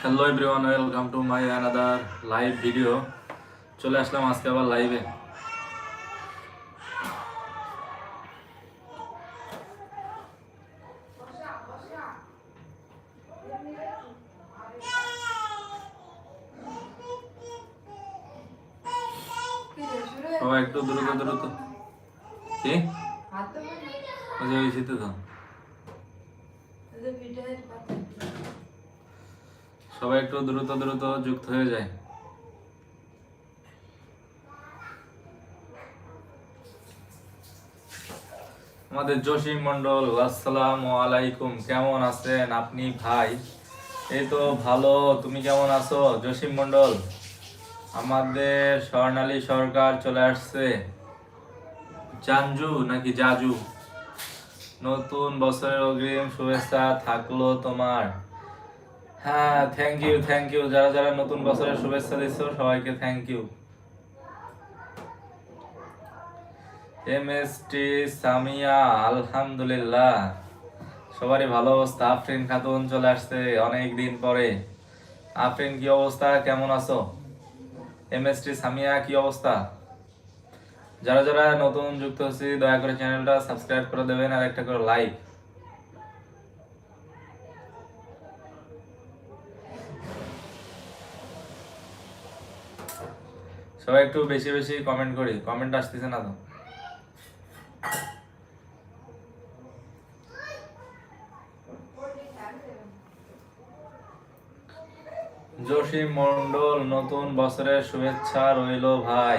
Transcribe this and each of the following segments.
Hello everyone welcome to my another live video চলে আসলাম আজকে আবার লাইভে সবাই একটু দ্রুত দ্রুত। কি? ওই শীতে তো। সবাই একটু দ্রুত দ্রুত যুক্ত হয়ে যায়। আমাদের জসিম মন্ডল আসসালামু আলাইকুম, কেমন আছেন আপনি ভাই? এই তো ভালো, তুমি কেমন আছো? জসিম মন্ডল আমাদের স্বর্ণালী সরকার চলে আসছে। জানজু নাকি জাজু? নতুন বছরের অগ্রিম শুভেচ্ছা থাকল তোমার। হ্যাঁ থ্যাংক ইউ থ্যাংক ইউ যারা যারা নতুন বছরের শুভেচ্ছা দিচ্ছ, সবাইকে thank you M S T Samia, আলহামদুলিল্লাহ। সবারই ভালো অবস্থা। আফরিন খাতুন চলে আসছে অনেক দিন পরে। আফরিন, কি অবস্থা? কেমন আছো? এম এস টি সামিয়া, কি অবস্থা? যারা যারা নতুন যুক্ত হচ্ছে, দয়া করে চ্যানেলটা সাবস্ক্রাইব করে দেবেন আর একটা করে লাইক সবাই একটু বেশি বেশি কমেন্ট করি। কমেন্ট আসতেছে না তো। জসিম মন্ডল নতুন বছরের শুভেচ্ছা রইল ভাই।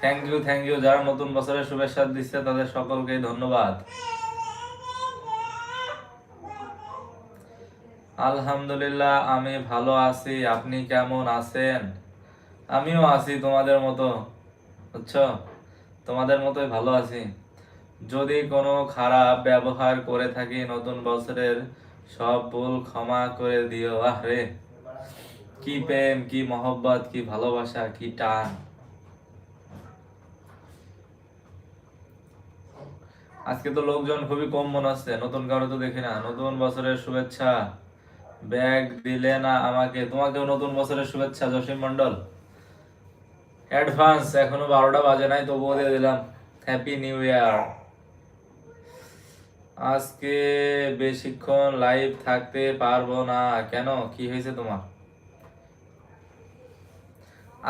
থ্যাংক ইউ থ্যাংক ইউ যারা নতুন বছরের শুভেচ্ছা দিচ্ছে, তাদের সকলকে ধন্যবাদ। আলহামদুলিল্লাহ, আমি ভালো আছি। আপনি কেমন আছেন? আমিও আছি তোমাদের মতো, বুঝছ? তোমাদের মতোই ভালো আছি। যদি কোনো খারাপ ব্যবহার করে থাকি নতুন বছরের সব ভুল ক্ষমা করে দিও। আরে কি প্রেম, কি মহব্বত, কি ভালোবাসা, কি টান। আজকে তো লোকজন খুবই কম মনে হচ্ছে, নতুন কারও তো দেখি না। নতুন বছরের শুভেচ্ছা। ব্যাগ দিলে না আমাকে। তোমাকেও নতুন বছরের শুভেচ্ছা, জসিম মন্ডল অ্যাডভান্স, এখনও বারোটা বাজে নাই, তবুও দিয়ে দিলাম। হ্যাপি নিউ ইয়ার আজকে বেশিক্ষণ লাইভ থাকতে পারব না। কেন? কি হয়েছে তোমার?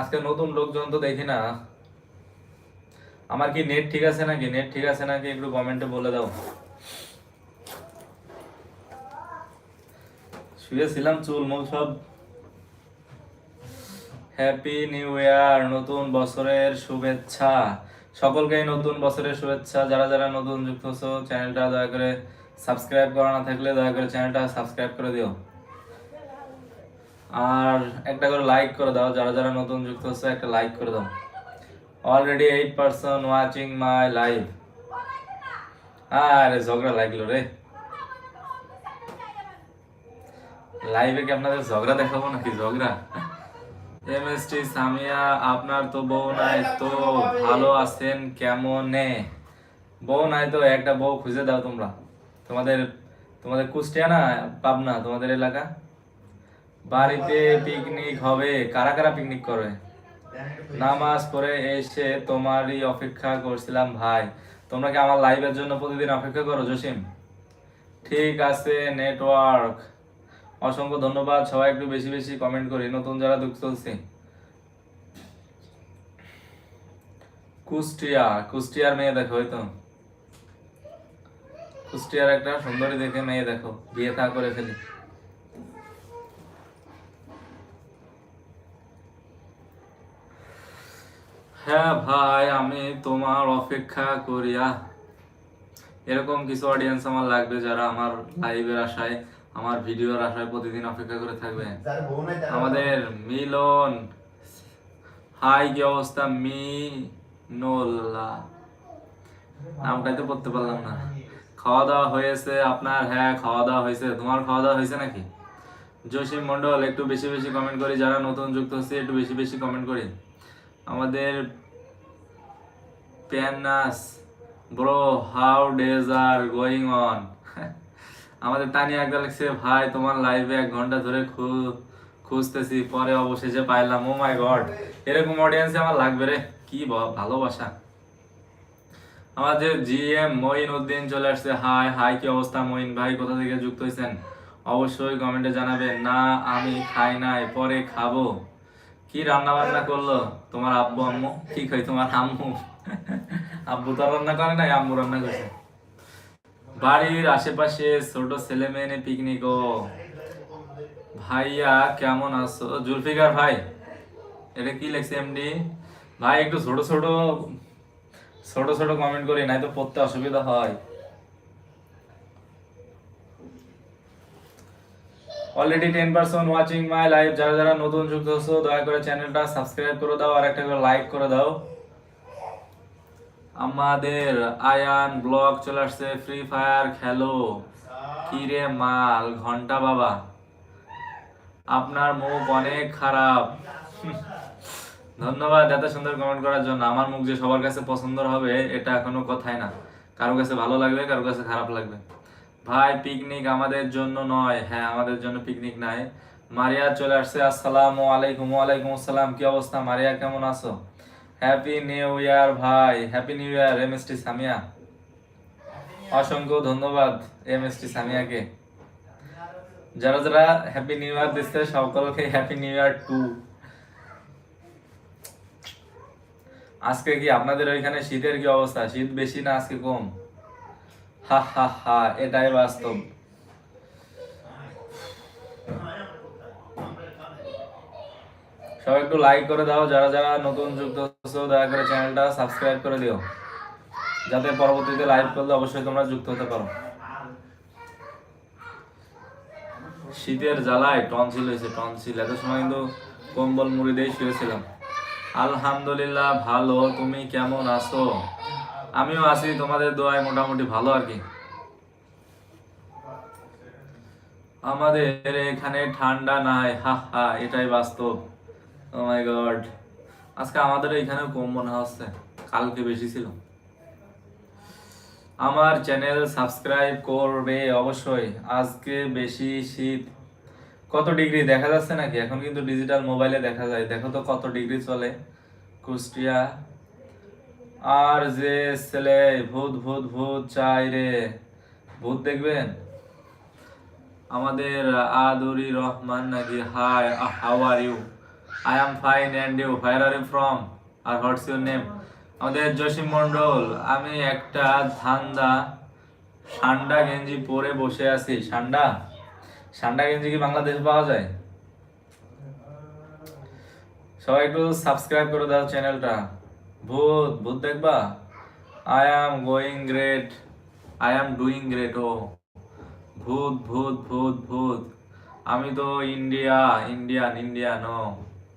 আজকে নতুন লোকজন তো দেখি না। আমার কি নেট ঠিক আছে নাকি? নেট ঠিক আছে নাকি? একটু কমেন্টে বলে দাও। শুয়েছিলাম চুল মুল সব হ্যাপি নিউ ইয়ার নতুন বছরের শুভেচ্ছা। সকলকেই নতুন বছরের শুভেচ্ছা। যারা যারা নতুন যুক্ত হছো চ্যানেলটা দয়া করে সাবস্ক্রাইব করা না থাকলে দয়া করে চ্যানেলটা সাবস্ক্রাইব করে দিও। আর একটা করে লাইক করে দাও। যারা যারা নতুন যুক্ত হচ্ছে, একটা লাইক করে দাও। Already eight person watching my live আরে, ঝগড়া লাগল রে। লাইভে কি আপনাদের ঝগড়া দেখাবো নাকি? ঝগড়া? এমএসটি সামিয়া, আপনার তো বউ নাই তো ভালো আছেন কেমনে? বউ নাই তো একটা বউ খুঁজে দাও তোমরা। তোমাদের তোমাদের কুষ্টিয়া না, পাবনা, তোমাদের এলাকা? বাড়িতে পিকনিক হবে। কারা কারা পিকনিক করবে নামাজ পড়ে এসে তোমারই অপেক্ষা করছিলাম ভাই। তোমরা কি আমার লাইভের জন্য প্রতিদিন অপেক্ষা করো, জসিম? ঠিক আছে নেটওয়ার্ক অসংখ্য ধন্যবাদ, সবাই একটু বেশি বেশি কমেন্ট করি, নতুন যারা দুঃখ চলছে কুষ্টিয়া, কুষ্টিয়ার মেয়ে দেখো হয়তো কুষ্টিয়ার একটা সুন্দরী দেখে মেয়ে দেখো, বিয়ে থা করে ফেলি। হ্যাঁ ভাই, আমি তোমার অপেক্ষা করিয়া। এরকম কিছু অডিয়েন্স আমার লাগবে যারা আমার লাইভের আশায় আমার ভিডিওর আশায় প্রতিদিন অপেক্ষা করে থাকবে আমাদের মিলন। হাই কি অবস্থা? মি নোল্লা নামটাই তো পড়তে পারলাম না। খাওয়া দাওয়া হয়েছে আপনার? হ্যাঁ খাওয়া দাওয়া হয়েছে। তোমার খাওয়া দাওয়া হয়েছে নাকি? জসিম মন্ডল একটু বেশি বেশি কমেন্ট করি। যারা নতুন যুক্ত হচ্ছে একটু বেশি বেশি কমেন্ট করি। আমাদের প্যানাস bro how days are going on আমাদের তানিয়া একটা লিখছে ভাই, তোমার লাইভে এক ঘণ্টা ধরে খুঁজতেছি, পরে অবশেষে পাইলাম। ও মাই গড এরকম অডিয়েন্স আমার লাগবে রে। কি ভালোবাসা। আমাদের জি এম মঈন উদ্দিন চলে আসছে, হাই হাই, কি অবস্থা মঈন ভাই? কোথা থেকে যুক্ত হয়েছেন অবশ্যই কমেন্টে জানাবেন, না, আমি খাই নাই, পরে খাব। কি রান্না বান্না করল? তোমার আব্বু, আম্মু? কি খাই? তোমার আম্মু? আব্বু তো রান্না করে নাই, আম্মু রান্না করছে। বাড়ির আশেপাশে ছোট ছেলে মেয়ে পিকনিক ও। ভাইয়া, কেমন আছো? জুলফিকার ভাই, এটা কি লেখছে এমডি ভাই, একটু ছোট ছোট ছোট ছোট কমেন্ট করি নাই তো পড়তে অসুবিধা হয়। Already ten percent watching my live যারা যারা নতুন যুক্ত হচ্ছো, দয়া করে চ্যানেলটা সাবস্ক্রাইব করে দাও, আর একটা করে লাইক করে দাও। আমাদের আয়ান ব্লগ চলে আসছে ফ্রি ফায়ার খেলো। কিরে মাল, ঘণ্টা বাবা। আপনার মুখ অনেক খারাপ। ধন্যবাদ এত সুন্দর কমেন্ট করার জন্য। আমার মুখ যে সবার কাছে পছন্দ হবে, এটা এখনও কথাই না। কারও কাছে ভালো লাগবে, কারও কাছে খারাপ লাগবে। ভাই পিকনিক আমাদের জন্য নয়। হ্যাঁ আমাদের জন্য পিকনিক নাই। মারিয়া চলে আসছে, আসসালামু আলাইকুম, ওয়ালাইকুম আসসালাম। কি অবস্থা? মারিয়া, কেমন আছো? হ্যাপি নিউ ইয়ার ভাই। Happy new year M S T Samia অসংখ্য ধন্যবাদ এম এস টি সামিয়াকে যারা যারা হ্যাপি নিউ ইয়ার দিচ্ছে, সকলকে হ্যাপি নিউ ইয়ার টু আজকে কি আপনাদের ওইখানে শীতের কি অবস্থা? শীত বেশি না আজকে কম? হা হা হা, এটাই বাস্তব। সবাই একটু লাইক করে দাও, যারা যারা নতুন যুক্ত হচ্ছো দয়া করে চ্যানেলটা সাবস্ক্রাইব করে দিও। যাতে পরবর্তীতে লাইভ করলে অবশ্যই তোমরা যুক্ত হতে পারো। শীতের জ্বালায় টনসিল হয়েছে, টনসিল। এত সময় কিন্তু কম্বল মুড়ি দিয়ে শুয়েছিলাম। আলহামদুলিল্লাহ ভালো, তুমি কেমন আছো? আমিও আছি, তোমাদের দোয়ায় মোটামুটি ভালো আর কি। আমাদের এখানে ঠান্ডা নাই, হা হা, এটাই বাস্তব। ও মাই গড আজকে আমাদের এখানেও কম মনে হচ্ছে। কালকে বেশি ছিল। আমার চ্যানেল সাবস্ক্রাইব করবে অবশ্যই। আজকে বেশি শীত। কত ডিগ্রি? দেখা যাচ্ছে নাকি? এখন কিন্তু ডিজিটাল মোবাইলে দেখা যায়। দেখো তো কত ডিগ্রি চলে। কুষ্টিয়া। আর যে ছেলে, ভূত ভূত ভূত চাই রে। ভূত দেখবেন? আমাদের আদুরি রহমান নাকি hi how are you I am fine and you where are you from R what's your name আমাদের জসিম মন্ডল আমি একটা ধান্দা, সান্ডা গেঞ্জি পরে বসে আছি। সান্ডা? সান্ডা গেঞ্জি কি বাংলাদেশে পাওয়া যায়? সবাই একটু সাবস্ক্রাইব করে দাও চ্যানেলটা ভূত ভূত দেখবা? I am going great I am doing great ও। ভূত ভূত ভূত ভূত। আমি তো ইন্ডিয়া ইন্ডিয়ান ইন্ডিয়ান ও।